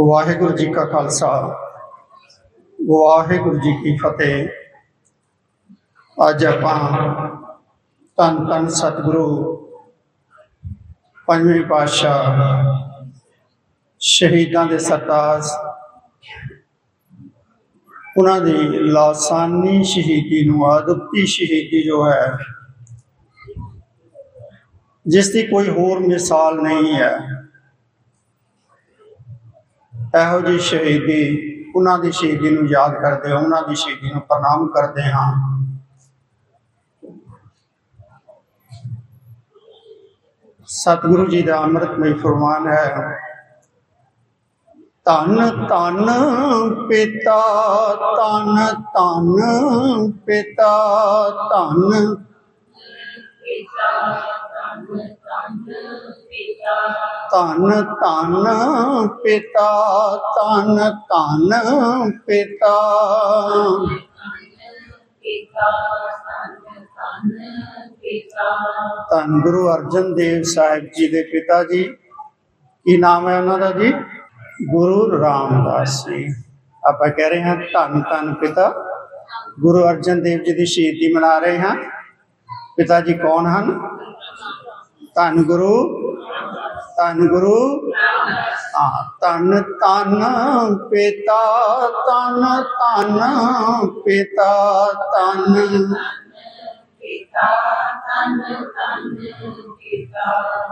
ਵਾਹਿਗੁਰੂ ਜੀ ਕਾ ਖਾਲਸਾ, ਵਾਹਿਗੁਰੂ ਜੀ ਕੀ ਫਤਿਹ। ਅੱਜ ਆਪਾਂ ਧੰਨ ਧੰਨ ਸਤਿਗੁਰੂ ਪੰਜਵੇਂ ਪਾਤਸ਼ਾਹ ਸ਼ਹੀਦਾਂ ਦੇ ਸਰਤਾਜ, ਉਹਨਾਂ ਦੀ ਲਾਸਾਨੀ ਸ਼ਹੀਦੀ ਨੂੰ ਆਦੁੱਤੀ ਸ਼ਹੀਦੀ ਜੋ ਹੈ, ਜਿਸ ਦੀ ਕੋਈ ਹੋਰ ਮਿਸਾਲ ਨਹੀਂ ਹੈ। ਇਹੋ ਜਿਹੀ ਸ਼ਹੀਦੀ ਉਹਨਾਂ ਦੀ ਸ਼ਹੀਦੀ ਨੂੰ ਯਾਦ ਕਰਦੇ ਹਾਂ, ਉਹਨਾਂ ਦੀ ਸ਼ਹੀਦੀ ਨੂੰ ਪ੍ਰਣਾਮ ਕਰਦੇ ਹਾਂ। ਸਤਿਗੁਰੂ ਜੀ ਦਾ ਅੰਮ੍ਰਿਤਮਈ ਫਰਮਾਨ ਹੈ, ਧੰਨ ਧੰਨ ਪਿਤਾ, ਧੰਨ ਧੰਨ ਪਿਤਾ, ਧੰਨ। ਧੰਨ ਧੰਨ ਪਿਤਾ ਧੰਨ ਧੰਨ ਪਿਤਾ ਧੰਨ ਗੁਰੂ ਅਰਜਨ ਦੇਵ ਸਾਹਿਬ ਜੀ ਦੇ ਪਿਤਾ ਜੀ ਕੀ ਨਾਮ ਹੈ ਉਹਨਾਂ ਦਾ ਜੀ ਗੁਰੂ ਰਾਮਦਾਸ ਜੀ ਆਪਾਂ ਕਹਿ ਰਹੇ ਹਾਂ ਧੰਨ ਧੰਨ ਪਿਤਾ ਗੁਰੂ ਅਰਜਨ ਦੇਵ ਜੀ ਦੀ ਸ਼ਹੀਦੀ ਮਨਾ ਰਹੇ ਹਾਂ ਪਿਤਾ ਜੀ ਕੌਣ ਹਨ ਧੰਨ ਗੁਰੂ ਧੰਨ ਗੁਰੂ। ਹਾਂ ਧੰਨ ਧੰਨ ਪਿਤਾ ਧੰਨ ਧੰਨ ਪਿਤਾ ਧੰਨ।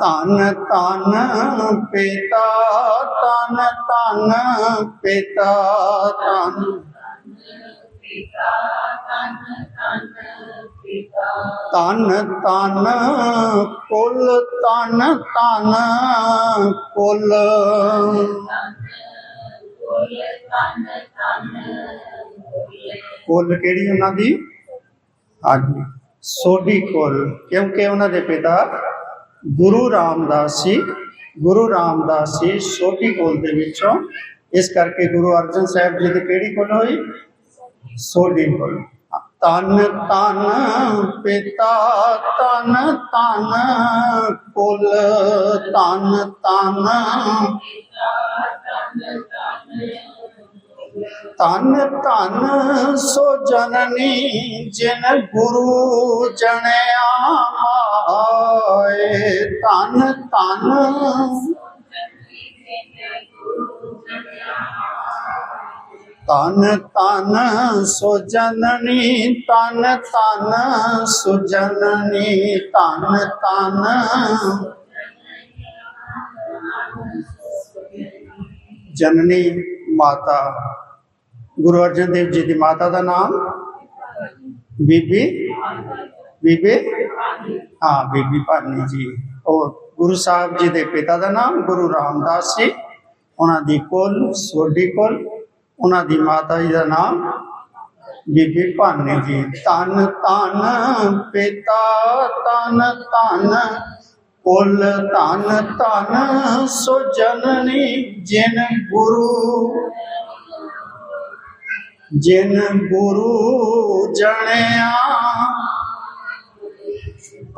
ਧੰਨ ਧੰਨ ਪਿਤਾ ਧੰਨ ਧੰਨ ਪਿਤਾ ਧੰਨ। ਤਨ ਤਨ ਕੁਲ ਤਨ ਤਨ ਕੁਲ। ਕੁਲ ਕਿਹੜੀ ਉਹਨਾਂ ਦੀ? ਹਾਂਜੀ। ਸੋਢੀ ਕੁਲ। ਕਿਉਂਕਿ ਉਹਨਾਂ ਦੇ ਪਿਤਾ ਗੁਰੂ ਰਾਮਦਾਸ ਸੀ ਗੁਰੂ ਰਾਮਦਾਸ ਸੀ ਸੋਢੀ ਕੁਲ ਦੇ ਵਿੱਚੋਂ, ਇਸ ਕਰਕੇ ਗੁਰੂ ਅਰਜਨ ਸਾਹਿਬ ਜੀ ਦੀ ਕਿਹੜੀ ਕੁਲ ਹੋਈ? ਸੋਢੀ ਬੋਲ। ਤਨ ਤਨ ਪਿਤਾ ਤਨ ਤਨ ਕੁਲ ਤਨ ਤਨ ਤਨ ਤਨ ਸੋ ਜਨਨੀ, ਜਿਨ ਗੁਰੂ ਜਣਿਆ ਮਾਏ। ਤਨ ਤਨ ਤਨ ਤਨ ਸੋ ਜਨਨੀ, ਤਨ ਤਨ ਸੋ ਤਨ ਤਨ। ਜਨਨੀ ਮਾਤਾ, ਗੁਰੂ ਅਰਜਨ ਦੇਵ ਜੀ ਦੀ ਮਾਤਾ ਦਾ ਨਾਮ? ਬੀਬੀ? ਬੀਬੀ? ਹਾਂ, ਬੀਬੀ ਭਾਨੀ ਜੀ। ਉਹ ਗੁਰੂ ਸਾਹਿਬ ਜੀ ਦੇ ਪਿਤਾ ਦਾ ਨਾਮ ਗੁਰੂ ਰਾਮਦਾਸ ਜੀ। ਉਹਨਾਂ ਦੀ ਕੋਲ, ਸੋਢੀ ਕੋਲ। ਉਹਨਾਂ ਦੀ ਮਾਤਾ ਜੀ ਦਾ ਨਾਮ ਬੀਬੀ ਭਾਨੀ ਜੀ। ਤਨ ਤਨ ਪਿਤਾ ਤਨ ਤਨ ਕੁਲ, ਧਨ ਤਨ ਸੋ ਜਨਨੀ ਜਿਨ ਗੁਰੂ। ਜਿਨ ਗੁਰੂ ਜਣਿਆ।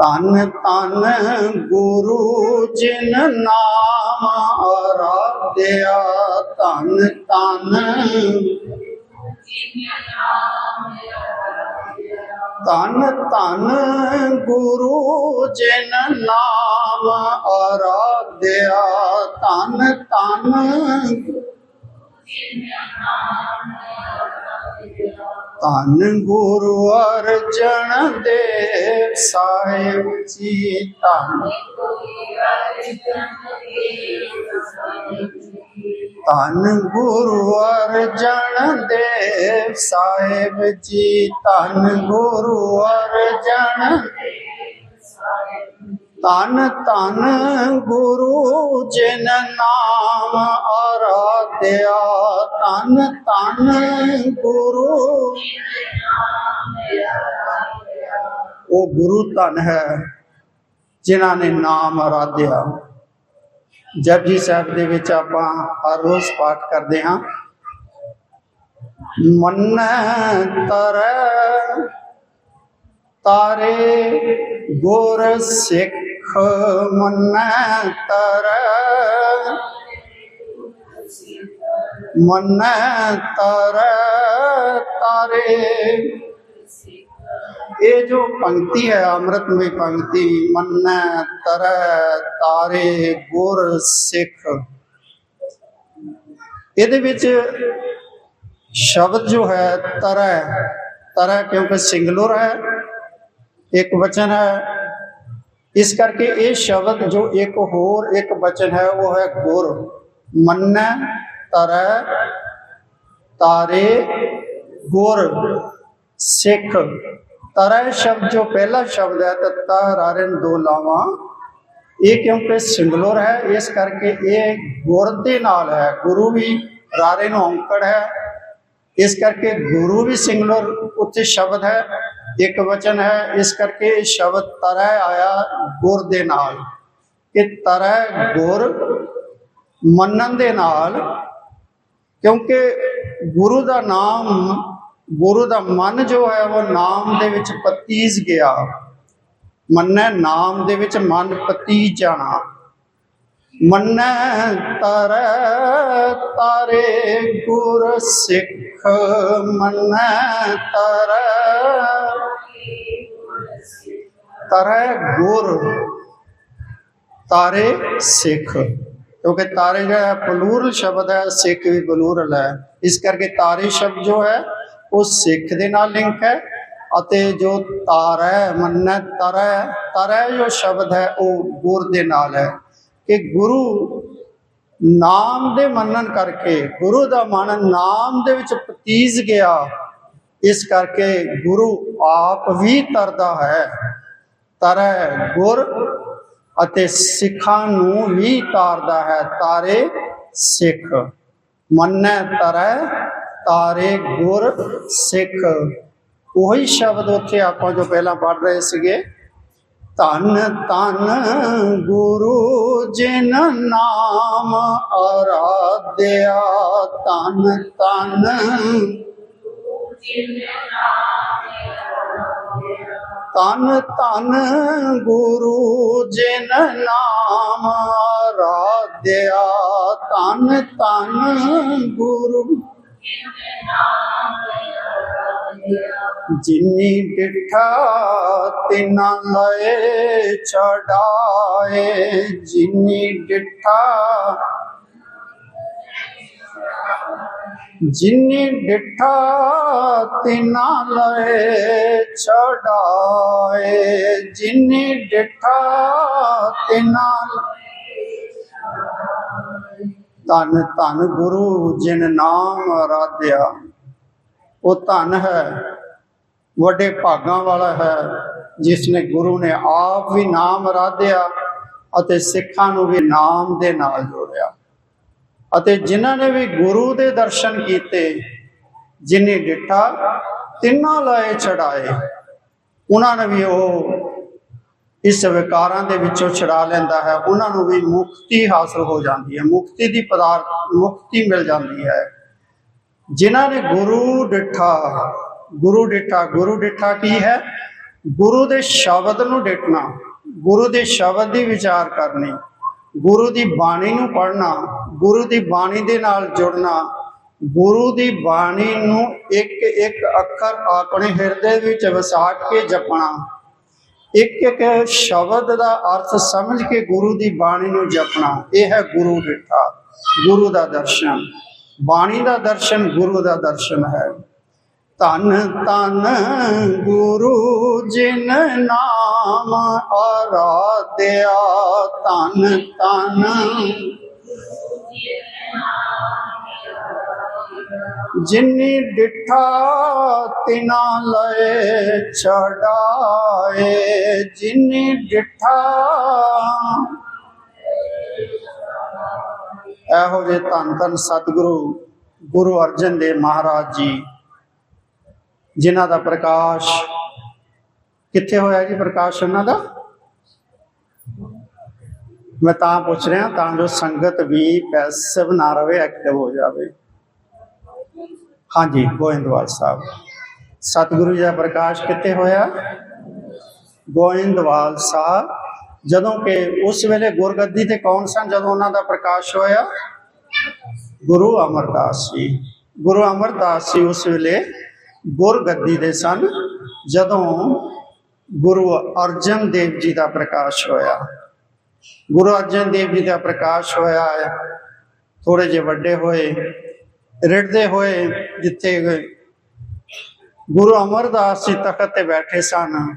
ਤਨ ਤਨ ਗੁਰੂ ਜਿਨ ਨਾਮ ਆਰਾਧਿਆ ਧਨ ਤਨ ਤਨ ਤਨ ਗੁਰੂ ਜਿਨ ਨਾਮ ਆਰਾਧਿਆ। ਤਨ ਤਨ ਧੰਨ ਗੁਰੂ ਅਰਜਨ ਦੇਵ ਸਾਹਿਬ ਜੀ, ਧੰਨ। ਧੰਨ ਗੁਰੂ ਅਰਜਨ ਦੇਵ ਸਾਹਿਬ ਜੀ, ਧੰਨ ਗੁਰੂ ਅਰਜਨ। ਤਨ ਤਨ ਗੁਰੂ ਜਿਨ ਨਾਮ ਆਰਾਧਿਆ ਤਨ ਤਨ ਗੁਰੂ। ਉਹ ਗੁਰੂ ਧਨ ਹੈ ਜਿਨ੍ਹਾਂ ਨੇ ਨਾਮ ਆਰਾਧਿਆ। ਜਪਜੀ ਸਾਹਿਬ ਦੇ ਵਿੱਚ ਆਪਾਂ ਹਰ ਰੋਜ਼ ਪਾਠ ਕਰਦੇ ਹਾਂ। ਮਨ ਤਰ ਤਾਰੇ ਗੁਰ ਸਿੱਖ ਮਨ ਤਰ। ਮੰਨੈ ਤਰ ਤਾਰੇ। ਇਹ ਜੋ ਪੰਕਤੀ ਹੈ, ਅੰਮ੍ਰਿਤਮਈ ਪੰਕਤੀ, ਮੰਨੈ ਤਰੈ ਤਾਰੇ ਗੁਰ ਸਿੱਖ। ਇਹਦੇ ਵਿੱਚ ਸ਼ਬਦ ਜੋ ਹੈ, ਤਰ ਤਰੈ ਕਿਉਂਕਿ ਸਿੰਗੂਲਰ ਹੈ, ਇੱਕ ਵਚਨ ਹੈ। ਇਸ ਕਰਕੇ ਇਹ ਸ਼ਬਦ ਜੋ ਇੱਕ ਹੋਰ ਇੱਕ ਵਚਨ ਹੈ, ਉਹ ਹੈ ਗੁਰ। ਮੰਨੈ ਤਰੈ ਤਾਰੇ ਗੁਰ ਸਿੱਖ। ਤਰੈ ਸ਼ਬਦ ਜੋ ਪਹਿਲਾ ਸ਼ਬਦ ਹੈ, ਤਤਾ ਰਾਰਨ ਦੋ ਲਾਵਾਂ। ਇਹ ਕਿਉਂਕਿ ਸਿੰਗੂਲਰ ਹੈ, ਇਸ ਕਰਕੇ ਇਹ ਗੁਰ ਦੇ ਨਾਲ ਹੈ। ਗੁਰੂ ਵੀ ਰਾਰੇ ਨੂੰ ਔਂਕੜ ਹੈ। ਇਸ ਕਰਕੇ ਗੁਰੂ ਵੀ ਸਿੰਗੂਲਰ ਉੱਤੇ ਸ਼ਬਦ ਹੈ, ਇੱਕ ਵਚਨ ਹੈ। ਇਸ ਕਰਕੇ ਇਹ ਸ਼ਬਦ ਤਰੈ ਆਇਆ ਗੁਰ ਦੇ ਨਾਲ। ਕਿ ਤਰੈ ਗੁਰ ਮੰਨਣ ਦੇ ਨਾਲ ਕਿਉਂਕਿ ਗੁਰੂ ਦਾ ਨਾਮ, ਗੁਰੂ ਦਾ ਮਨ ਜੋ ਹੈ ਉਹ ਨਾਮ ਦੇ ਵਿੱਚ ਪਤੀਜ ਗਿਆ। ਮੰਨੈ ਨਾਮ ਦੇ ਵਿੱਚ ਮਨ ਪਤੀ ਜਾਣਾ ਮੰਨੈ ਤਰੈ ਤਾਰੇ ਗੁਰ ਸਿੱਖ, ਮੰਨੈ ਤਰੈ ਤਰੈ ਗੁਰ ਤਾਰੇ ਸਿੱਖ। ਕਿਉਂਕਿ ਤਾਰੇ ਜਿਹੜਾ ਹੈ ਪਲੂਰਲ ਸ਼ਬਦ ਹੈ, ਸਿੱਖ ਵੀ ਪਲੂਰਲ ਹੈ। ਇਸ ਕਰਕੇ ਤਾਰੇ ਸ਼ਬਦ ਜੋ ਹੈ, ਉਹ ਸਿੱਖ ਦੇ ਨਾਲ ਲਿੰਕ ਹੈ ਅਤੇ ਜੋ ਤਾਰੈ ਮੰਨੈ ਤਰੈ ਤਰੈ ਜੋ ਸ਼ਬਦ ਹੈ, ਉਹ ਗੁਰ ਦੇ ਨਾਲ ਹੈ। ਕਿ ਗੁਰੂ ਨਾਮ ਦੇ ਮੰਨਣ ਕਰਕੇ, ਗੁਰੂ ਦਾ ਮਨ ਨਾਮ ਦੇ ਵਿੱਚ ਪਤੀਜ ਗਿਆ, ਇਸ ਕਰਕੇ ਗੁਰੂ ਆਪ ਵੀ ਤਰਦਾ ਹੈ। ਤਰੈ ਗੁਰ ਅਤੇ ਸਿੱਖਾਂ ਨੂੰ ਵੀ ਤਾਰਦਾ ਹੈ। ਤਾਰੇ ਸਿੱਖ। ਮੰਨੈ ਤਰੈ ਤਾਰੇ ਗੁਰ ਸਿੱਖ। ਉਹੀ ਸ਼ਬਦ ਉੱਥੇ ਆਪਾਂ ਜੋ ਪਹਿਲਾਂ ਪੜ੍ਹ ਰਹੇ ਸੀਗੇ। ਧੰਨ ਧੰਨ ਗੁਰੂ ਜਿਨ ਨਾਮ ਆਰਾਧਿਆ। ਧੰਨ ਧੰਨ ਤਨ ਤਨ ਗੁਰੂ ਜਿਨ ਨਾਮ ਆਰਾਧਿਆ ਤਨ ਤਨ ਗੁਰੂ ਜਿਨੀ ਡਿਠਾ ਤਿਨਾ ਲਏ ਛਡਾਏ ਜਿਨੀ ਡਿਠਾ ਜਿਨੀ ਡਿਠਾ ਤਿਨਾ ਲਏ ਛਡਾਏ। ਜਿਨੀ ਡਿਠਾ ਤਿਨਾ ਤਨ ਤਨ ਗੁਰੂ ਜਿਨ ਨਾਮ ਆਰਾਧਿਆ ਉਹ ਧਨ ਹੈ, ਵੱਡੇ ਭਾਗਾਂ ਵਾਲਾ ਹੈ, ਜਿਸ ਨੇ ਗੁਰੂ ਨੇ ਆਪ ਵੀ ਨਾਮ ਆਰਾਧਿਆ ਅਤੇ ਸਿੱਖਾਂ ਨੂੰ ਵੀ ਨਾਮ ਦੇ ਨਾਲ ਜੋੜਿਆ। ਅਤੇ ਜਿਨ੍ਹਾਂ ਨੇ ਵੀ ਗੁਰੂ ਦੇ ਦਰਸ਼ਨ ਕੀਤੇ, ਜਿਨੇ ਡਿਠਾ, ਤਿੰਨਾਂ ਲਾਏ ਚੜਾਏ, ਉਹਨਾਂ ਨੇ ਵੀ ਉਹ ਇਸ ਵਿਕਾਰਾਂ ਦੇ ਵਿੱਚੋਂ ਛੁਡਾ ਲੈਂਦਾ ਹੈ। ਉਹਨਾਂ ਨੂੰ ਵੀ ਮੁਕਤੀ ਹਾਸਲ ਹੋ ਜਾਂਦੀ ਹੈ। ਮੁਕਤੀ ਦੀ ਪਦਾਰਥ ਮੁਕਤੀ ਮਿਲ ਜਾਂਦੀ ਹੈ। ਜਿਨ੍ਹਾਂ ਨੇ ਗੁਰੂ ਡਿਠਾ ਗੁਰੂ ਡਿਠਾ ਗੁਰੂ ਡਿਠਾ ਕੀ ਹੈ? ਗੁਰੂ ਦੇ ਸ਼ਬਦ ਨੂੰ ਡਿਠਣਾ ਗੁਰੂ ਦੇ ਸ਼ਬਦ ਦੀ ਵਿਚਾਰ ਕਰਨੀ। ਗੁਰੂ ਦੀ ਬਾਣੀ ਨੂੰ ਪੜ੍ਹਨਾ, ਗੁਰੂ ਦੀ ਬਾਣੀ ਦੇ ਨਾਲ ਜੁੜਨਾ, ਗੁਰੂ ਦੀ ਬਾਣੀ ਨੂੰ ਇੱਕ ਇੱਕ ਅੱਖਰ ਆਪਣੇ ਹਿਰਦੇ ਵਿੱਚ ਵਸਾ ਕੇ ਜਪਣਾ। ਇੱਕ ਇੱਕ ਸ਼ਬਦ ਦਾ ਅਰਥ ਸਮਝ ਕੇ ਗੁਰੂ ਦੀ ਬਾਣੀ ਨੂੰ ਜਪਣਾ, ਇਹ ਹੈ ਗੁਰੂ ਡਿਠਾ ਗੁਰੂ ਦਾ ਦਰਸ਼ਨ। ਬਾਣੀ ਦਾ ਦਰਸ਼ਨ ਗੁਰੂ ਦਾ ਦਰਸ਼ਨ ਹੈ। ਤਨ ਤਨ ਗੁਰੂ ਜਿਨ ਨਾਮ ਆਰਾਧਿਆ ਤਨ ਤਨ ਜਿਨੀ ਡਿਠਾ ਤਿਨਾ ਲਏ ਛਡਾਏ। ਜਿਨੀ ਡਿਠਾ ਇਹੋ ਜੇ ਧੰਨ ਧੰਨ ਸਤਿਗੁਰੂ ਗੁਰੂ ਅਰਜਨ ਦੇਵ ਮਹਾਰਾਜ ਜੀ, ਜਿਨ੍ਹਾਂ ਦਾ ਪ੍ਰਕਾਸ਼ ਕਿੱਥੇ ਹੋਇਆ ਜੀ ਪ੍ਰਕਾਸ਼ ਉਹਨਾਂ ਦਾ? ਮੈਂ ਤਾਂ ਪੁੱਛ ਰਿਹਾ, ਤਾਂ ਜੋ ਸੰਗਤ ਵੀ ਪੈਸਿਵ ਨਾ ਰਵੇ ਐਕਟਿਵ ਹੋ ਜਾਵੇ। ਹਾਂਜੀ, ਗੋਇੰਦਵਾਲ ਸਾਹਿਬ। ਸਤਿਗੁਰੂ ਜੀ ਦਾ ਪ੍ਰਕਾਸ਼ ਕਿੱਥੇ ਹੋਇਆ? ਗੋਇੰਦਵਾਲ ਸਾਹਿਬ। ਜਦੋਂ ਕਿ ਉਸ ਵੇਲੇ ਗੁਰਗੱਦੀ ਤੇ ਕੌਣ ਸਨ, ਜਦੋਂ ਉਹਨਾਂ ਦਾ ਪ੍ਰਕਾਸ਼ ਹੋਇਆ? ਗੁਰੂ ਅਮਰਦਾਸ ਜੀ। ਗੁਰੂ ਅਮਰਦਾਸ ਜੀ ਉਸ ਵੇਲੇ ਗੁਰਗੱਦੀ ਦੇ ਸਨ। ਜਦੋਂ ਗੁਰੂ ਅਰਜਨ ਦੇਵ ਜੀ ਦਾ ਪ੍ਰਕਾਸ਼ ਹੋਇਆ। ਗੁਰੂ ਅਰਜਨ ਦੇਵ ਜੀ ਦਾ ਪ੍ਰਕਾਸ਼ ਹੋਇਆ ਥੋੜੇ ਜਿਹੇ ਵੱਡੇ ਹੋਏ, ਰਿੜਦੇ ਹੋਏ, ਜਿੱਥੇ ਗੁਰੂ ਅਮਰਦਾਸ ਜੀ ਤਖਤ ਤੇ ਬੈਠੇ ਸਨ।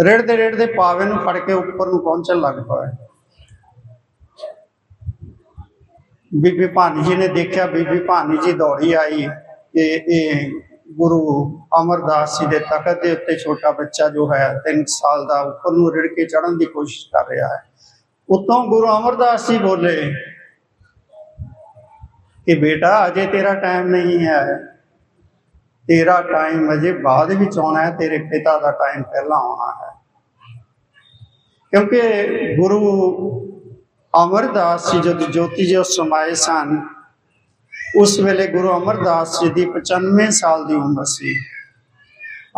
ਰਿੜਦੇ ਰਿੜਦੇ ਪਾਵੇ ਨੂੰ ਫੜ ਕੇ ਉੱਪਰ ਨੂੰ ਪਹੁੰਚਣ ਲੱਗ ਪਏ। ਬੀਬੀ ਭਾਨੀ ਜੀ ਨੇ ਦੇਖਿਆ, ਬੀਬੀ ਭਾਨੀ ਜੀ ਦੌੜੀ ਆਈ। ਕਿ ਇਹ ਗੁਰੂ ਅਮਰਦਾਸ ਜੀ ਦੇ ਤਖਤ ਦੇ ਉੱਤੇ ਛੋਟਾ ਬੱਚਾ ਜੋ ਹੈ 3 ਸਾਲ ਦਾ, ਉੱਪਰ ਨੂੰ ਰਿੜ ਕੇ ਚੜਨ ਦੀ ਕੋਸ਼ਿਸ਼ ਕਰ ਰਿਹਾ ਹੈ। ਉਤੋਂ ਗੁਰੂ ਅਮਰਦਾਸ ਜੀ ਬੋਲੇ, ਕਿ ਬੇਟਾ, ਅਜੇ ਤੇਰਾ ਟਾਈਮ ਨਹੀਂ ਹੈ। ਤੇਰਾ ਟਾਈਮ ਅਜੇ ਬਾਅਦ ਵਿੱਚ ਆਉਣਾ ਹੈ, ਤੇਰੇ ਪਿਤਾ ਦਾ ਟਾਈਮ ਪਹਿਲਾਂ ਆਉਣਾ ਹੈ। ਕਿਉਂਕਿ ਗੁਰੂ ਅਮਰਦਾਸ ਜੀ ਜਦ ਜੋਤੀ ਜੋ ਸਮਾਏ ਸਨ ਉਸ ਵੇਲੇ ਗੁਰੂ ਅਮਰਦਾਸ ਜੀ ਦੀ 95 ਸਾਲ ਦੀ ਉਮਰ ਸੀ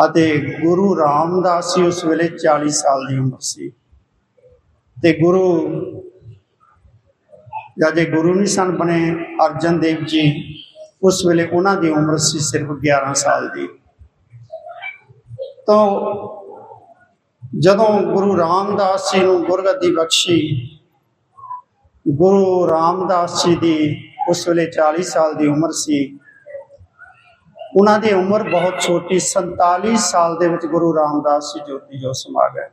ਅਤੇ ਗੁਰੂ ਰਾਮਦਾਸ ਜੀ ਉਸ ਵੇਲੇ 40 ਸਾਲ ਦੀ ਉਮਰ ਸੀ। ਤੇ ਗੁਰੂ ਜਦ ਗੁਰੂ ਨਹੀਂ ਸਨ ਬਣੇ, ਅਰਜਨ ਦੇਵ ਜੀ ਉਸ ਵੇਲੇ ਉਹਨਾਂ ਦੀ ਉਮਰ ਸੀ ਸਿਰਫ 11 ਸਾਲ ਦੀ। ਤਾਂ ਜਦੋਂ ਗੁਰੂ ਰਾਮਦਾਸ ਜੀ ਨੂੰ ਗੁਰਗੱਦੀ ਬਖਸ਼ੀ, ਗੁਰੂ ਰਾਮਦਾਸ ਜੀ ਦੀ ਉਸ ਵੇਲੇ 40 ਸਾਲ ਦੀ ਉਮਰ ਸੀ। ਉਹਨਾਂ ਦੀ ਉਮਰ ਬਹੁਤ ਛੋਟੀ 47 ਸਾਲ ਦੇ ਵਿੱਚ ਗੁਰੂ ਰਾਮਦਾਸ ਜੀ ਜੋਤੀ ਜੋ ਸਮਾ ਗਏ।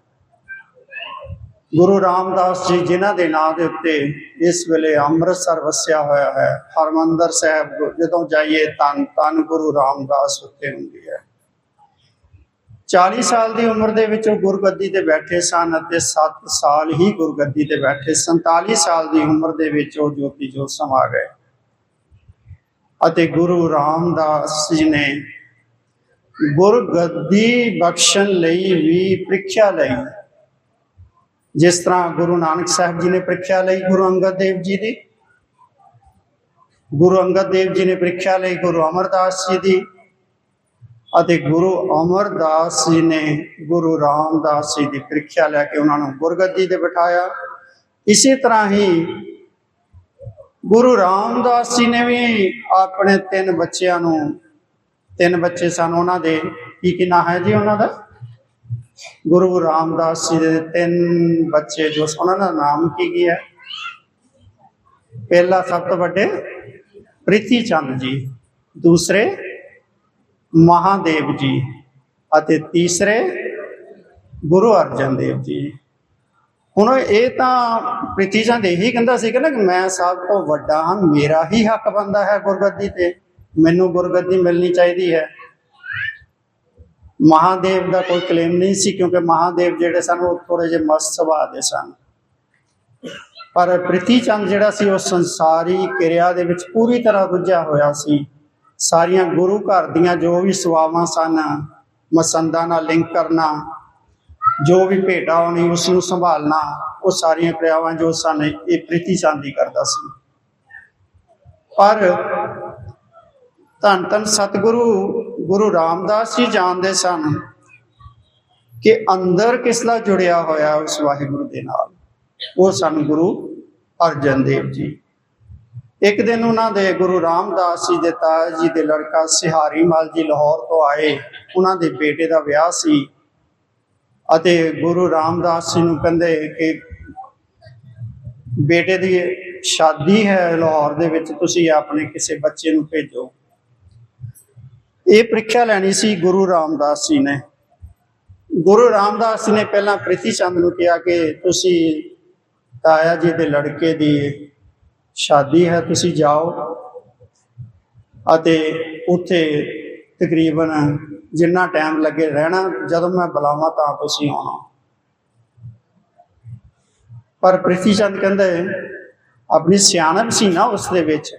ਗੁਰੂ ਰਾਮਦਾਸ ਜੀ ਜਿਨ੍ਹਾਂ ਦੇ ਨਾਂ ਦੇ ਉੱਤੇ ਇਸ ਵੇਲੇ ਅੰਮ੍ਰਿਤਸਰ ਵਸਿਆ ਹੋਇਆ ਹੈ, ਹਰਮੰਦਰ ਸਾਹਿਬ ਜਦੋਂ ਜਾਈਏ ਤਨ ਤਨ ਗੁਰੂ ਰਾਮਦਾਸ ਉੱਤੇ ਹੁੰਦੀ ਹੈ। 40 ਸਾਲ ਦੀ ਉਮਰ ਦੇ ਵਿੱਚ ਉਹ ਗੁਰਗੱਦੀ ਤੇ ਬੈਠੇ ਸਨ ਅਤੇ 7 ਸਾਲ ਹੀ ਗੁਰਗੱਦੀ ਤੇ ਬੈਠੇ। 47 ਸਾਲ ਦੀ ਉਮਰ ਦੇ ਵਿੱਚ ਉਹ ਜੋਤੀ ਜੋਤ ਸਮਾ ਗਏ। ਅਤੇ ਗੁਰੂ ਰਾਮਦਾਸ ਜੀ ਨੇ ਗੁਰਗੱਦੀ ਬਖਸ਼ਣ ਲਈ ਵੀ ਪ੍ਰੀਖਿਆ ਲਈ। ਜਿਸ ਤਰ੍ਹਾਂ ਗੁਰੂ ਨਾਨਕ ਸਾਹਿਬ ਜੀ ਨੇ ਪ੍ਰੀਖਿਆ ਲਈ ਗੁਰੂ ਅੰਗਦ ਦੇਵ ਜੀ ਦੀ, ਗੁਰੂ ਅੰਗਦ ਦੇਵ ਜੀ ਨੇ ਪ੍ਰੀਖਿਆ ਲਈ ਗੁਰੂ ਅਮਰਦਾਸ ਜੀ ਦੀ ਅਤੇ ਗੁਰੂ ਅਮਰਦਾਸ ਜੀ ਨੇ ਗੁਰੂ ਰਾਮਦਾਸ ਜੀ ਦੀ ਪ੍ਰੀਖਿਆ ਲੈ ਕੇ ਉਹਨਾਂ ਨੂੰ ਗੁਰਗੱਦੀ ਤੇ ਬਿਠਾਇਆ। ਇਸੇ ਤਰ੍ਹਾਂ ਹੀ ਗੁਰੂ ਰਾਮਦਾਸ ਜੀ ਨੇ ਵੀ ਆਪਣੇ ਤਿੰਨ ਬੱਚਿਆਂ ਨੂੰ, ਤਿੰਨ ਬੱਚੇ ਸਨ ਉਹਨਾਂ ਦੇ। ਕੀ ਕੀ ਨਾਂ ਹੈ ਜੀ ਉਹਨਾਂ ਦਾ? ਗੁਰੂ ਰਾਮਦਾਸ ਜੀ ਦੇ ਤਿੰਨ ਬੱਚੇ ਜੋ ਉਹਨਾਂ ਦਾ ਨਾਮ ਕੀ ਕੀ ਹੈ? ਪਹਿਲਾ ਸਭ ਤੋਂ ਵੱਡੇ ਪ੍ਰਿਥੀ ਚੰਦ ਜੀ, ਦੂਸਰੇ ਮਹਾਦੇਵ ਜੀ ਅਤੇ ਤੀਸਰੇ ਗੁਰੂ ਅਰਜਨ ਦੇਵ ਜੀ। ਹੁਣ ਇਹ ਤਾਂ ਪ੍ਰਿਥੀ ਚੰਦ ਇਹੀ ਕਹਿੰਦਾ ਸੀ ਕਿ ਨਾ ਮੈਂ ਸਭ ਤੋਂ ਵੱਡਾ ਹਾਂ, ਮੇਰਾ ਹੀ ਹੱਕ ਬੰਦਾ ਹੈ ਗੁਰਗੱਦੀ ਤੇ। ਮੈਨੂੰ ਗੁਰਗੱਦੀ ਮਿਲਣੀ ਚਾਹੀਦੀ ਹੈ। ਮਹਾਦੇਵ ਦਾ ਕੋਈ ਕਲੇਮ ਨਹੀਂ ਸੀ ਕਿਉਂਕਿ ਮਹਾਦੇਵ ਜਿਹੜੇ ਸਨ, ਉਹ ਥੋੜੇ ਜਿਹੇ ਮਸਤ ਸੁਭਾਅ ਦੇ ਸਨ। ਪਰ ਪ੍ਰਿਥੀ ਚੰਦ ਜਿਹੜਾ ਸੀ, ਉਹ ਸੰਸਾਰੀ ਕਿਰਿਆ ਦੇ ਵਿੱਚ ਪੂਰੀ ਤਰ੍ਹਾਂ ਰੁੱਝਿਆ ਹੋਇਆ ਸੀ। ਸਾਰੀਆਂ ਗੁਰੂ ਘਰ ਦੀਆਂ ਜੋ ਵੀ ਸਵਾਵਾਂ ਸਨ, ਮਸੰਦਾਂ ਨਾਲ ਲਿੰਕ ਕਰਨਾ ਜੋ ਵੀ ਭੇਟਾ ਆਉਣੀ ਉਸ ਨੂੰ ਸੰਭਾਲਣਾ, ਉਹ ਸਾਰੀਆਂ ਕਿਰਿਆਵਾਂ ਜੋ ਸਨ, ਇਹ ਪ੍ਰੀਤੀ ਚੰਦ ਕਰਦਾ ਸੀ। ਪਰ ਧੰਨ ਧੰਨ ਸਤਿਗੁਰੂ, ਗੁਰੂ ਰਾਮਦਾਸ ਜੀ ਜਾਣਦੇ ਸਨ ਕਿ ਅੰਦਰ ਕਿਸ ਦਾ ਜੁੜਿਆ ਹੋਇਆ ਉਸ ਵਾਹਿਗੁਰੂ ਦੇ ਨਾਲ? ਉਹ ਸਨ ਗੁਰੂ ਅਰਜਨ ਦੇਵ ਜੀ। ਇੱਕ ਦਿਨ ਉਹਨਾਂ ਦੇ ਗੁਰੂ ਰਾਮਦਾਸ ਜੀ ਦੇ ਤਾਇਆ ਜੀ ਦੇ ਲੜਕਾ ਸਿਹਾਰੀ ਮਲ ਜੀ ਲਾਹੌਰ ਤੋਂ ਆਏ। ਉਹਨਾਂ ਦੇ ਬੇਟੇ ਦਾ ਵਿਆਹ ਸੀ। ਅਤੇ ਗੁਰੂ ਰਾਮਦਾਸ ਜੀ ਨੂੰ ਕਹਿੰਦੇ ਕਿ ਬੇਟੇ ਦੀ ਸ਼ਾਦੀ ਹੈ ਲਾਹੌਰ ਦੇ ਵਿੱਚ, ਤੁਸੀਂ ਆਪਣੇ ਕਿਸੇ ਬੱਚੇ ਨੂੰ ਭੇਜੋ। ਇਹ ਪ੍ਰੀਖਿਆ ਲੈਣੀ ਸੀ ਗੁਰੂ ਰਾਮਦਾਸ ਜੀ ਨੇ। ਗੁਰੂ ਰਾਮਦਾਸ ਜੀ ਨੇ ਪਹਿਲਾਂ ਪ੍ਰਿਥੀ ਚੰਦ ਨੂੰ ਕਿਹਾ ਕਿ ਤੁਸੀਂ ਤਾਇਆ ਜੀ ਦੇ ਲੜਕੇ ਦੀ ਸ਼ਾਦੀ ਹੈ, ਤੁਸੀਂ ਜਾਓ ਅਤੇ ਉੱਥੇ ਤਕਰੀਬਨ ਜਿੰਨਾ ਟਾਈਮ ਲੱਗੇ ਰਹਿਣਾ, ਜਦੋਂ ਮੈਂ ਬੁਲਾਵਾਂ ਤਾਂ ਤੁਸੀਂ ਆਉਣਾ। ਪਰ ਪ੍ਰਿਥੀ ਚੰਦ ਕਹਿੰਦੇ ਆਪਣੀ ਸਿਆਣਪ ਸੀ ਨਾ ਉਸ ਦੇ ਵਿੱਚ।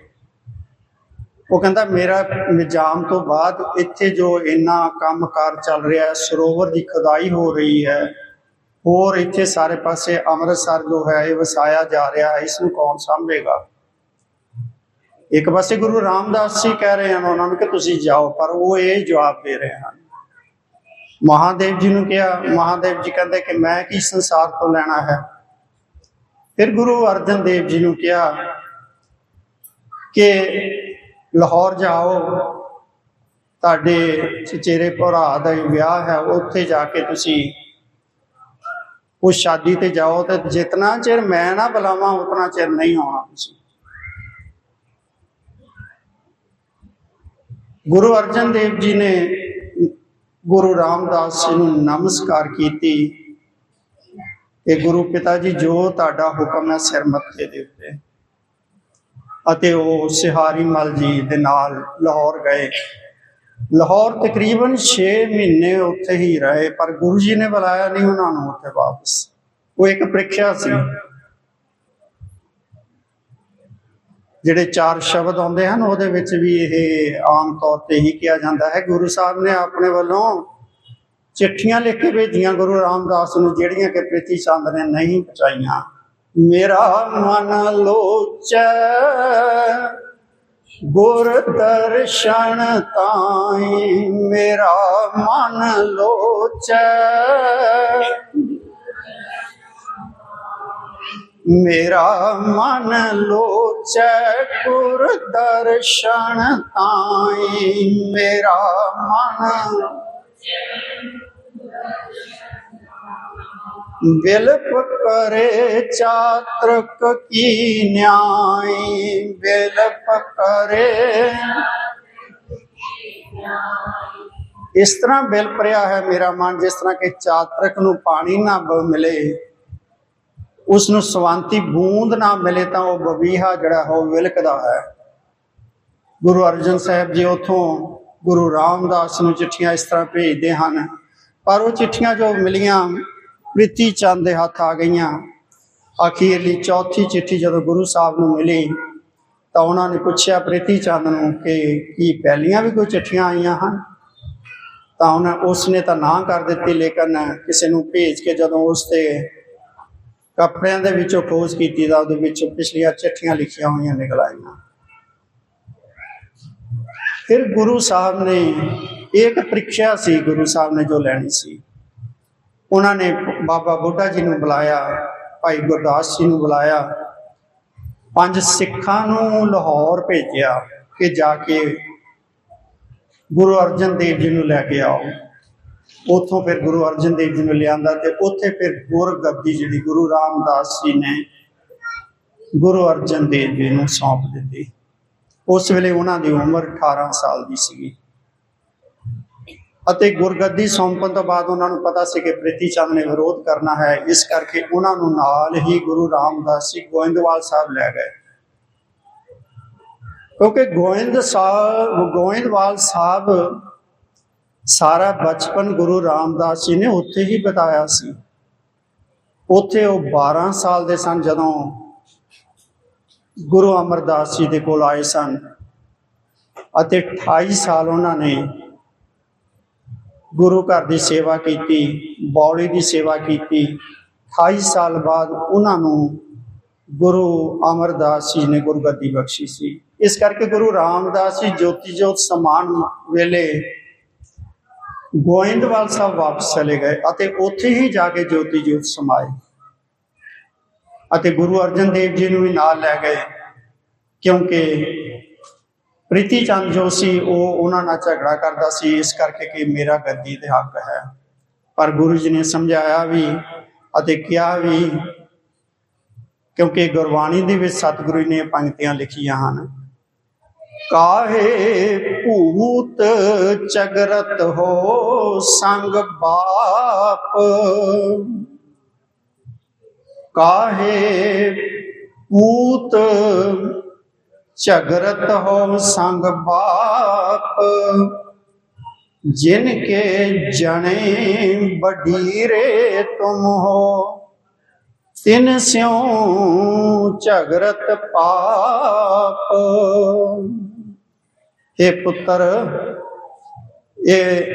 ਉਹ ਕਹਿੰਦਾ, ਮੇਰਾ ਨਿਜ਼ਾਮ ਤੋਂ ਬਾਅਦ ਇੱਥੇ ਜੋ ਇੰਨਾ ਕੰਮਕਾਰ ਚੱਲ ਰਿਹਾ ਹੈ, ਸਰੋਵਰ ਦੀ ਖੁਦਾਈ ਹੋ ਰਹੀ ਹੈ, ਹੋਰ ਇੱਥੇ ਸਾਰੇ ਪਾਸੇ ਅੰਮ੍ਰਿਤਸਰ ਜੋ ਹੈ, ਇਹ ਵਸਾਇਆ ਜਾ ਰਿਹਾ ਹੈ, ਇਸ ਨੂੰ ਕੌਣ ਸੰਭੇਗਾ? ਇੱਕ ਪਾਸੇ ਗੁਰੂ ਰਾਮਦਾਸ ਜੀ ਕਹਿ ਰਹੇ ਹਨ, ਉਹਨਾਂ ਨੂੰ ਕਿ ਤੁਸੀਂ ਜਾਓ, ਪਰ ਉਹ ਇਹ ਜਵਾਬ ਦੇ ਰਹੇ ਹਨ। ਮਹਾਦੇਵ ਜੀ ਨੂੰ ਕਿਹਾ, ਮਹਾਦੇਵ ਜੀ ਕਹਿੰਦੇ ਕਿ ਮੈਂ ਕੀ ਸੰਸਾਰ ਤੋਂ ਲੈਣਾ ਹੈ? ਫਿਰ ਗੁਰੂ ਅਰਜਨ ਦੇਵ ਜੀ ਨੂੰ ਕਿਹਾ ਕਿ ਲਾਹੌਰ ਜਾਓ, ਤੁਹਾਡੇ ਚਚੇਰੇ ਭਰਾ ਦਾ ਵਿਆਹ ਹੈ, ਉੱਥੇ ਜਾ ਕੇ ਤੁਸੀਂ ਉਸ ਸ਼ਾਦੀ ਤੇ ਜਾਓ ਤੇ ਜਿਤਨਾ ਚਿਰ ਮੈਂ ਨਾ ਬੁਲਾਵਾਂ, ਉਤਨਾ ਚਿਰ ਨਹੀਂ ਆਉਣਾ ਤੁਸੀਂ। ਗੁਰੂ ਅਰਜਨ ਦੇਵ ਜੀ ਨੇ ਗੁਰੂ ਰਾਮਦਾਸ ਜੀ ਨੂੰ ਨਮਸਕਾਰ ਕੀਤੀ ਕਿ ਗੁਰੂ ਪਿਤਾ ਜੀ ਜੋ ਤੁਹਾਡਾ ਹੁਕਮ ਹੈ, ਸਿਰ ਮੱਥੇ ਦੇ ਉੱਤੇ। ਅਤੇ ਉਹ ਸਿਹਾਰੀ ਮਲ ਜੀ ਦੇ ਨਾਲ ਲਾਹੌਰ ਗਏ। ਲਾਹੌਰ ਤਕਰੀਬਨ 6 ਮਹੀਨੇ ਉੱਥੇ ਹੀ ਰਹੇ, ਪਰ ਗੁਰੂ ਜੀ ਨੇ ਬੁਲਾਇਆ ਨਹੀਂ, ਉਹਨਾਂ ਨੂੰ ਉੱਥੇ ਵਾਪਸ। ਉਹ ਇੱਕ ਪ੍ਰੀਖਿਆ ਸੀ। ਜਿਹੜੇ ਚਾਰ ਸ਼ਬਦ ਆਉਂਦੇ ਹਨ, ਉਹਦੇ ਵਿੱਚ ਵੀ ਇਹ ਆਮ ਤੌਰ ਤੇ ਹੀ ਕਿਹਾ ਜਾਂਦਾ ਹੈ। ਗੁਰੂ ਸਾਹਿਬ ਨੇ ਆਪਣੇ ਵੱਲੋਂ ਚਿੱਠੀਆਂ ਲਿਖ ਕੇ ਭੇਜੀਆਂ, ਗੁਰੂ ਰਾਮਦਾਸ ਨੂੰ, ਜਿਹੜੀਆਂ ਕਿ ਪ੍ਰੀਤੀ ਚੰਦ ਨੇ ਨਹੀਂ ਪਹੁੰਚਾਈਆਂ। ਮੇਰਾ ਮਨ ਲੋਚੈ, ਗੁਰ ਦਰਸ਼ਨ ਤਾਈ ਮੇਰਾ ਮਨ ਲੋਚੈ। ਮੇਰਾ ਮਨ ਲੋਚੈ ਗੁਰ ਦਰਸ਼ਨ ਤਾਈ। ਮੇਰਾ ਮਨ ਬਿਲਪ ਕਰੇ ਚਾਤਰਕ ਕੀ ਨਿਆਈ। ਬਿਲਪ ਕਰੇ। ਇਸ ਤਰ੍ਹਾਂ ਬਿਲਪ ਰਿਹਾ ਹੈ ਮੇਰਾ ਮਨ, ਜਿਸ ਤਰ੍ਹਾਂ ਕਿ ਚਾਤਰਕ ਨੂੰ ਪਾਣੀ ਨਾ ਮਿਲੇ। ਉਸ ਨੂੰ ਸਵਾਂਤੀ ਬੂੰਦ ਨਾ ਮਿਲੇ ਤਾਂ ਉਹ ਬਬੀਹਾ ਜਿਹੜਾ ਹੈ ਉਹ ਵਿਲਕਦਾ ਹੈ। ਗੁਰੂ ਅਰਜਨ ਸਾਹਿਬ ਜੀ ਉਥੋਂ ਗੁਰੂ ਰਾਮਦਾਸ ਨੂੰ ਚਿੱਠੀਆਂ ਇਸ ਤਰ੍ਹਾਂ ਭੇਜਦੇ ਹਨ। ਪਰ ਉਹ ਚਿੱਠੀਆਂ ਜੋ ਮਿਲੀਆਂ ਪ੍ਰੀਤੀ ਚੰਦ ਦੇ ਹੱਥ ਆ ਗਈਆਂ। ਅਖੀਰਲੀ ਚੌਥੀ ਚਿੱਠੀ ਜਦੋਂ ਗੁਰੂ ਸਾਹਿਬ ਨੂੰ ਮਿਲੀ, ਤਾਂ ਉਹਨਾਂ ਨੇ ਪੁੱਛਿਆ ਪ੍ਰੀਤੀ ਚੰਦ ਨੂੰ ਕਿ ਕੀ ਪਹਿਲੀਆਂ ਵੀ ਕੋਈ ਚਿੱਠੀਆਂ ਆਈਆਂ ਹਨ? ਤਾਂ ਉਹਨਾਂ ਉਸਨੇ ਤਾਂ ਨਾ ਕਰ ਦਿੱਤੀ, ਲੇਕਿਨ ਕਿਸੇ ਨੂੰ ਭੇਜ ਕੇ ਜਦੋਂ ਉਸ ਤੇ ਕੱਪੜਿਆਂ ਦੇ ਵਿੱਚੋਂ ਖੋਜ ਕੀਤੀ ਤਾਂ ਉਹਦੇ ਵਿੱਚ ਪਿਛਲੀਆਂ ਚਿੱਠੀਆਂ ਲਿਖੀਆਂ ਹੋਈਆਂ ਨਿਕਲ ਆਈਆਂ। ਫਿਰ ਗੁਰੂ ਸਾਹਿਬ ਨੇ ਇੱਕ ਪ੍ਰੀਖਿਆ ਸੀ ਗੁਰੂ ਸਾਹਿਬ ਨੇ ਜੋ ਲੈਣੀ ਸੀ। ਉਹਨਾਂ ਨੇ ਬਾਬਾ ਬੁੱਢਾ ਜੀ ਨੂੰ ਬੁਲਾਇਆ, ਭਾਈ ਗੁਰਦਾਸ ਜੀ ਨੂੰ ਬੁਲਾਇਆ। ਪੰਜ ਸਿੱਖਾਂ ਨੂੰ ਲਾਹੌਰ ਭੇਜਿਆ ਕਿ ਜਾ ਕੇ ਗੁਰੂ ਅਰਜਨ ਦੇਵ ਜੀ ਨੂੰ ਲੈ ਕੇ ਆਓ। ਉੱਥੋਂ ਫਿਰ ਗੁਰੂ ਅਰਜਨ ਦੇਵ ਜੀ ਨੂੰ ਲਿਆਂਦਾ ਤੇ ਉੱਥੇ ਫਿਰ ਗੁਰਗੱਦੀ ਜਿਹੜੀ ਗੁਰੂ ਰਾਮਦਾਸ ਜੀ ਨੇ ਗੁਰੂ ਅਰਜਨ ਦੇਵ ਜੀ ਨੂੰ ਸੌਂਪ ਦਿੱਤੀ। ਉਸ ਵੇਲੇ ਉਹਨਾਂ ਦੀ ਉਮਰ 18 ਸਾਲ ਦੀ ਸੀਗੀ। ਅਤੇ ਗੁਰਗੱਦੀ ਸੌਂਪਣ ਤੋਂ ਬਾਅਦ ਉਹਨਾਂ ਨੂੰ ਪਤਾ ਸੀ ਕਿ ਪ੍ਰੀਤੀ ਚੰਦ ਨੇ ਵਿਰੋਧ ਕਰਨਾ ਹੈ, ਇਸ ਕਰਕੇ ਉਹਨਾਂ ਨੂੰ ਨਾਲ ਹੀ ਗੁਰੂ ਰਾਮਦਾਸ ਜੀ ਗੋਇੰਦਵਾਲ ਸਾਹਿਬ ਲੈ ਗਏ। ਕਿਉਂਕਿ ਗੋਇੰਦ ਸਾਹਿਬ ਗੋਇੰਦਵਾਲ ਸਾਹਿਬ ਸਾਰਾ ਬਚਪਨ ਗੁਰੂ ਰਾਮਦਾਸ ਜੀ ਨੇ ਉੱਥੇ ਹੀ ਬਿਤਾਇਆ ਸੀ। ਉੱਥੇ ਉਹ 12 ਸਾਲ ਦੇ ਸਨ ਜਦੋਂ ਗੁਰੂ ਅਮਰਦਾਸ ਜੀ ਦੇ ਕੋਲ ਆਏ ਸਨ ਅਤੇ 28 ਸਾਲ ਉਹਨਾਂ ਨੇ ਗੁਰੂ ਘਰ ਦੀ ਸੇਵਾ ਕੀਤੀ ਬੌੜੀ ਦੀ ਸੇਵਾ ਕੀਤੀ। 28 ਸਾਲ ਬਾਅਦ ਉਹਨਾਂ ਨੂੰ ਗੁਰੂ ਅਮਰਦਾਸ ਜੀ ਨੇ ਗੁਰਗੱਦੀ ਬਖਸ਼ੀ ਸੀ। ਇਸ ਕਰਕੇ ਗੁਰੂ ਰਾਮਦਾਸ ਜੀ ਜੋਤੀ ਜੋਤ ਸਮਾਨ ਵੇਲੇ ਗੋਇੰਦਵਾਲ ਸਾਹਿਬ ਵਾਪਸ ਚਲੇ ਗਏ ਅਤੇ ਉੱਥੇ ਹੀ ਜਾ ਕੇ ਜੋਤੀ ਜੋਤ ਸਮਾਏ ਅਤੇ ਗੁਰੂ ਅਰਜਨ ਦੇਵ ਜੀ ਨੂੰ ਵੀ ਨਾਲ ਲੈ ਗਏ, ਕਿਉਂਕਿ ਪ੍ਰੀਤੀ ਚੰਦ ਜੋ ਸੀ, ਉਹ ਉਹਨਾਂ ਨਾਲ ਝਗੜਾ ਕਰਦਾ ਸੀ। ਇਸ ਕਰਕੇ ਕਿ ਮੇਰਾ ਗੱਦੀ ਤੇ ਹੱਕ ਹੈ। ਪਰ ਗੁਰੂ ਜੀ ਨੇ ਸਮਝਾਇਆ ਵੀ ਅਤੇ ਕਿਹਾ ਵੀ, ਕਿਉਂਕਿ ਗੁਰਬਾਣੀ ਦੇ ਵਿੱਚ ਸਤਿਗੁਰੂ ਨੇ ਇਹ ਪੰਕਤੀਆਂ ਲਿਖੀਆਂ ਹਨ ਕਾਹੇ ਭੂਤ ਚਗਰਤ ਹੋ ਸੰਗ ਬਾਪ? ਕਾਹੇ ਭੂਤ ਚਗਰਤ ਹੋ ਸੰਗ ਬਾਪ? ਜਿਨ ਕੇ ਜਣੇ ਬਡੀਰੇ ਤੁਮ ਹੋ, ਤਿਨ ਸਿਉ ਝਗਰਤ ਪਾਪ। ਇਹ ਪੁੱਤਰ, ਇਹ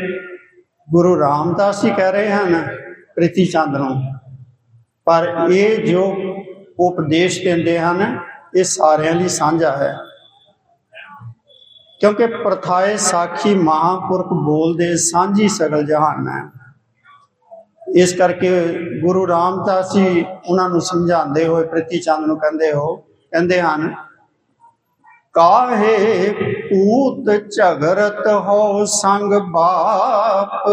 ਗੁਰੂ ਰਾਮਦਾਸ ਜੀ ਕਹਿ ਰਹੇ ਹਨ, ਪ੍ਰੀਤੀ ਚੰਦ ਨੂੰ। ਪਰ ਇਹ ਜੋ ਉਪਦੇਸ਼ ਦਿੰਦੇ ਹਨ, ਇਹ ਸਾਰਿਆਂ ਲਈ ਸਾਂਝਾ ਹੈ। ਕਿਉਂਕਿ ਪ੍ਰਥਾਏ ਸਾਖੀ ਮਹਾਪੁਰਖ ਬੋਲਦੇ ਸਾਂਝੀ ਸਗਲ ਜਹਾਨ ਹੈ। ਇਸ ਕਰਕੇ ਗੁਰੂ ਰਾਮਦਾਸ ਜੀ ਉਹਨਾਂ ਨੂੰ ਸਮਝਾਉਂਦੇ ਹੋਏ, ਪ੍ਰੀਤੀ ਚੰਦ ਨੂੰ ਕਹਿੰਦੇ ਹੋ, ਕਹਿੰਦੇ ਹਨ ਕਾਹੇ ਪੂਤ ਝਗਰਤ ਹੋ ਸੰਗ ਬਾਪ?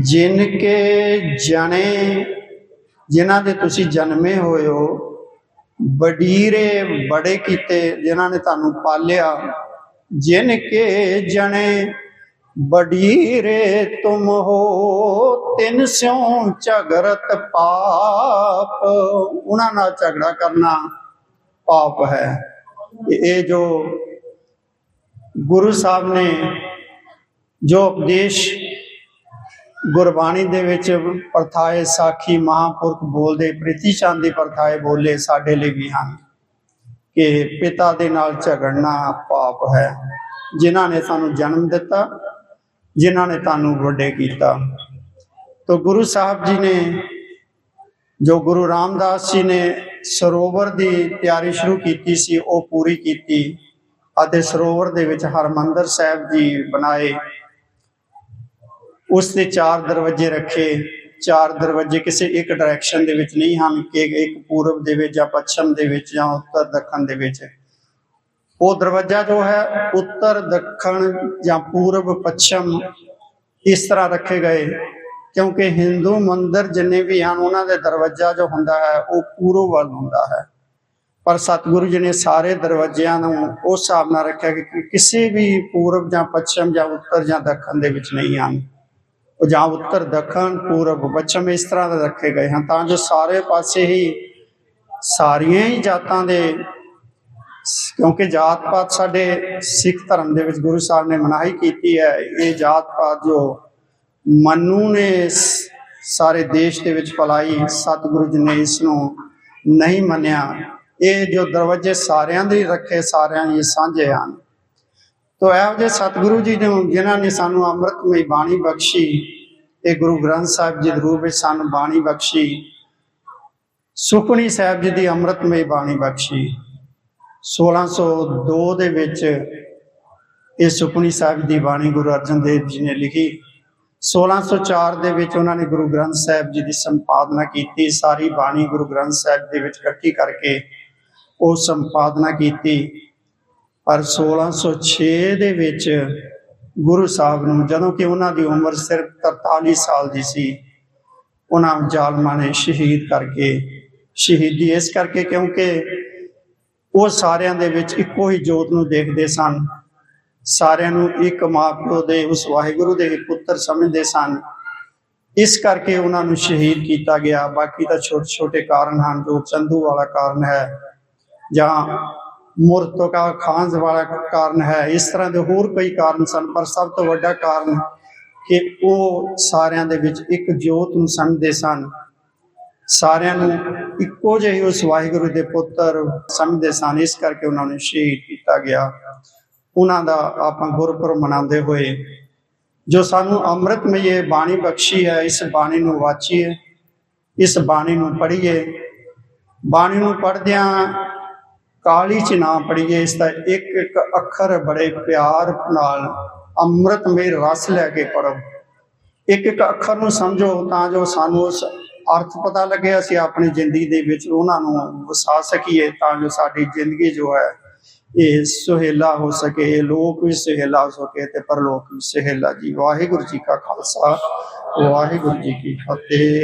ਜਿਨ ਕੇ ਜਣੇ, ਜਿਨ੍ਹਾਂ ਦੇ ਤੁਸੀਂ ਜਨਮੇ ਹੋਏ ਹੋ ਬਡੀਰੇ ਬੜੇ ਕੀਤੇ, ਜਿਨ੍ਹਾਂ ਨੇ ਤੁਹਾਨੂੰ ਪਾਲਿਆ ਜਿਨ ਕੇ ਜਣੇ ਬਡੀਰੇ ਤੁਮ ਹੋ, ਤਿੰਨ ਸਿਉ ਝਗਰਤ ਪਾਪ। ਉਹਨਾਂ ਨਾਲ ਝਗੜਾ ਕਰਨਾ ਪਾਪ ਹੈ। ਇਹ ਜੋ ਗੁਰੂ ਸਾਹਿਬ ਨੇ ਜੋ ਉਪਦੇਸ਼ ਗੁਰਬਾਣੀ ਦੇ ਵਿੱਚ ਪਰਥਾਏ ਸਾਖੀ ਮਹਾਂਪੁਰਖ ਬੋਲਦੇ, ਪ੍ਰੀਤੀ ਚੰਦ ਦੀ ਪਰਥਾਏ ਬੋਲੇ ਸਾਡੇ ਲਈ ਵੀ ਹਨ ਕਿ ਪਿਤਾ ਦੇ ਨਾਲ ਝਗੜਨਾ ਪਾਪ ਹੈ। ਜਿਨ੍ਹਾਂ ਨੇ ਸਾਨੂੰ ਜਨਮ ਦਿੱਤਾ, ਜਿਨ੍ਹਾਂ ਨੇ ਤੁਹਾਨੂੰ ਵੱਡੇ ਕੀਤਾ। ਤੋ ਗੁਰੂ ਸਾਹਿਬ ਜੀ ਨੇ, ਜੋ ਗੁਰੂ ਰਾਮਦਾਸ ਜੀ ਨੇ ਸਰੋਵਰ ਦੀ ਤਿਆਰੀ ਸ਼ੁਰੂ ਕੀਤੀ ਸੀ, ਉਹ ਪੂਰੀ ਕੀਤੀ ਅਤੇ ਸਰੋਵਰ ਦੇ ਵਿੱਚ ਹਰਮੰਦਰ ਸਾਹਿਬ ਜੀ ਬਣਾਏ। ਉਸ ਦੇ ਚਾਰ ਦਰਵਾਜ਼ੇ ਰੱਖੇ। ਚਾਰ ਦਰਵਾਜ਼ੇ ਕਿਸੇ ਇੱਕ ਡਾਇਰੈਕਸ਼ਨ ਦੇ ਵਿੱਚ ਨਹੀਂ ਹਨ ਕਿ ਇੱਕ ਪੂਰਬ ਦੇ ਵਿੱਚ ਜਾਂ ਪੱਛਮ ਦੇ ਵਿੱਚ ਜਾਂ ਉੱਤਰ ਦੱਖਣ ਦੇ ਵਿੱਚ। ਉਹ ਦਰਵਾਜ਼ਾ ਜੋ ਹੈ, ਉੱਤਰ ਦੱਖਣ ਜਾਂ ਪੂਰਬ ਪੱਛਮ ਇਸ ਤਰ੍ਹਾਂ ਰੱਖੇ ਗਏ। ਕਿਉਂਕਿ ਹਿੰਦੂ ਮੰਦਰ ਜਿੰਨੇ ਵੀ ਹਨ, ਉਹਨਾਂ ਦੇ ਦਰਵਾਜ਼ਾ ਜੋ ਹੁੰਦਾ ਹੈ, ਉਹ ਪੂਰਬ ਵੱਲ ਹੁੰਦਾ ਹੈ। ਪਰ ਸਤਿਗੁਰੂ ਜੀ ਨੇ ਸਾਰੇ ਦਰਵਾਜ਼ਿਆਂ ਨੂੰ ਉਸ ਹਿਸਾਬ ਨਾਲ ਰੱਖਿਆ ਕਿ ਕਿਸੇ ਵੀ ਪੂਰਬ ਜਾਂ ਪੱਛਮ ਜਾਂ ਉੱਤਰ ਜਾਂ ਦੱਖਣ ਦੇ ਵਿੱਚ ਨਹੀਂ ਹਨ। ਉਹ ਜਾਂ ਉੱਤਰ, ਦੱਖਣ, ਪੂਰਬ, ਪੱਛਮ ਇਸ ਤਰ੍ਹਾਂ ਦੇ ਰੱਖੇ ਗਏ ਹਨ, ਤਾਂ ਜੋ ਸਾਰੇ ਪਾਸੇ ਹੀ ਸਾਰੀਆਂ ਹੀ ਜਾਤਾਂ ਦੇ ਕਿਉਂਕਿ ਜਾਤ ਪਾਤ ਸਾਡੇ ਸਿੱਖ ਧਰਮ ਦੇ ਵਿੱਚ ਗੁਰੂ ਸਾਹਿਬ ਨੇ ਮਨਾਹੀ ਕੀਤੀ ਹੈ, ਇਹ ਜਾਤ ਪਾਤ ਜੋ ਮਨੂ ਨੇ ਸਾਰੇ ਦੇਸ਼ ਦੇ ਵਿੱਚ ਫਲਾਈ ਸਤਿਗੁਰੂ ਜੀ ਨੇ ਇਸ ਨੂੰ ਨਹੀਂ ਮੰਨਿਆ। ਇਹ ਜੋ ਦਰਵਾਜ਼ੇ ਸਾਰਿਆਂ ਦੇ ਰੱਖੇ, ਸਾਰਿਆਂ ਲਈ ਸਾਂਝੇ ਹਨ। ਤੋ ਇਹੋ ਜਿਹੇ ਸਤਿਗੁਰੂ ਜੀ ਨੇ ਜਿਨ੍ਹਾਂ ਨੇ ਸਾਨੂੰ ਅੰਮ੍ਰਿਤਮਈ ਬਾਣੀ ਬਖਸ਼ੀ, ਇਹ ਗੁਰੂ ਗ੍ਰੰਥ ਸਾਹਿਬ ਜੀ ਦੇ ਰੂਪ ਵਿੱਚ ਸਾਨੂੰ ਬਾਣੀ ਬਖਸ਼ੀ ਸੁਖਣੀ ਸਾਹਿਬ ਜੀ ਦੀ ਅੰਮ੍ਰਿਤਮਈ ਬਾਣੀ ਬਖਸ਼ੀ। 1602 ਦੇ ਵਿੱਚ ਇਹ ਸੁਖਣੀ ਸਾਹਿਬ ਦੀ ਬਾਣੀ ਗੁਰੂ ਅਰਜਨ ਦੇਵ ਜੀ ਨੇ ਲਿਖੀ। 1604 ਦੇ ਵਿੱਚ ਉਹਨਾਂ ਨੇ ਗੁਰੂ ਗ੍ਰੰਥ ਸਾਹਿਬ ਜੀ ਦੀ ਸੰਪਾਦਨਾ ਕੀਤੀ, ਸਾਰੀ ਬਾਣੀ ਗੁਰੂ ਗ੍ਰੰਥ ਸਾਹਿਬ ਦੇ ਵਿੱਚ ਇਕੱਠੀ ਕਰਕੇ ਉਹ ਸੰਪਾਦਨਾ ਕੀਤੀ। ਪਰ 1606 ਦੇ ਵਿੱਚ ਗੁਰੂ ਸਾਹਿਬ ਨੂੰ ਜਦੋਂ ਕਿ ਉਹਨਾਂ ਦੀ ਉਮਰ ਸਿਰਫ 43 ਸਾਲ ਦੀ ਸੀ, ਉਹਨਾਂ ਜ਼ਾਲਮਾਂ ਨੇ ਸ਼ਹੀਦ ਕਰਕੇ ਸ਼ਹੀਦੀ ਇਸ ਕਰਕੇ ਕਿਉਂਕਿ ਉਹ ਸਾਰਿਆਂ ਦੇ ਵਿੱਚ ਇੱਕੋ ਹੀ ਜੋਤ ਨੂੰ ਦੇਖਦੇ ਸਨ। ਸਾਰਿਆਂ ਨੂੰ ਇੱਕ ਮਾਂ ਪਿਓ ਦੇ, ਉਸ ਵਾਹਿਗੁਰੂ ਦੇ ਪੁੱਤਰ ਸਮਝਦੇ ਸਨ। ਇਸ ਕਰਕੇ ਉਹਨਾਂ ਨੂੰ ਸ਼ਹੀਦ ਕੀਤਾ ਗਿਆ। ਬਾਕੀ ਤਾਂ ਛੋਟੇ ਛੋਟੇ ਕਾਰਨ ਹਨ, ਜੋ ਚੰਦੂ ਵਾਲਾ ਕਾਰਨ ਹੈ ਜਾਂ ਮੁਰਤਕਾ ਖਾਂਜ ਵਾਲਾ ਕਾਰਨ ਹੈ। ਇਸ ਤਰ੍ਹਾਂ ਦੇ ਹੋਰ ਕਈ ਕਾਰਨ ਸਨ, ਪਰ ਸਭ ਤੋਂ ਵੱਡਾ ਕਾਰਨ ਕਿ ਉਹ ਸਾਰਿਆਂ ਦੇ ਵਿੱਚ ਇੱਕ ਜੋਤ ਨੂੰ ਸਮਝਦੇ ਸਨ। ਸਾਰਿਆਂ ਨੂੰ ਇੱਕੋ ਜਿਹੇ ਉਸ ਵਾਹਿਗੁਰੂ ਦੇ ਪੁੱਤਰ ਸਮਝਦੇ ਸਨ। ਇਸ ਕਰਕੇ ਉਹਨਾਂ ਨੂੰ ਸ਼ਹੀਦ ਕੀਤਾ ਗਿਆ। ਉਹਨਾਂ ਦਾ ਆਪਾਂ ਗੁਰਪੁਰਬ ਮਨਾਉਂਦੇ ਹੋਏ, ਜੋ ਸਾਨੂੰ ਅੰਮ੍ਰਿਤਮਈ ਬਾਣੀ ਬਖਸ਼ੀ ਹੈ, ਇਸ ਬਾਣੀ ਨੂੰ ਵਾਚੀਏ, ਇਸ ਬਾਣੀ ਨੂੰ ਪੜ੍ਹੀਏ। ਬਾਣੀ ਨੂੰ ਪੜ੍ਹਦਿਆਂ ਕਾਲੀ ਚ ਨਾ ਪੜ੍ਹੀਏ, ਇਸ ਦਾ ਇੱਕ ਇੱਕ ਅੱਖਰ ਬੜੇ ਪਿਆਰ ਨਾਲ ਅੰਮ੍ਰਿਤਮਈ ਰਸ ਲੈ ਕੇ ਪੜੋ ਇੱਕ ਇੱਕ ਅੱਖਰ ਨੂੰ ਸਮਝੋ ਤਾਂ ਜੋ ਸਾਨੂੰ ਉਸ ਅਰਥ ਪਤਾ ਲੱਗੇ, ਅਸੀਂ ਆਪਣੀ ਜ਼ਿੰਦਗੀ ਦੇ ਵਿੱਚ ਉਹਨਾਂ ਨੂੰ ਵਸਾ ਸਕੀਏ, ਤਾਂ ਜੋ ਸਾਡੀ ਜ਼ਿੰਦਗੀ ਜੋ ਹੈ ਇਹ ਸੁਹੇਲਾ ਹੋ ਸਕੇ ਲੋਕ ਵੀ ਸੁਹੇਲਾ ਹੋ ਸਕੇ ਤੇ ਪਰਲੋਕ ਵੀ ਸੁਹੇਲਾ ਜੀ। ਵਾਹਿਗੁਰੂ ਜੀ ਕਾ ਖਾਲਸਾ, ਵਾਹਿਗੁਰੂ ਜੀ ਕੀ ਫਤਿਹ।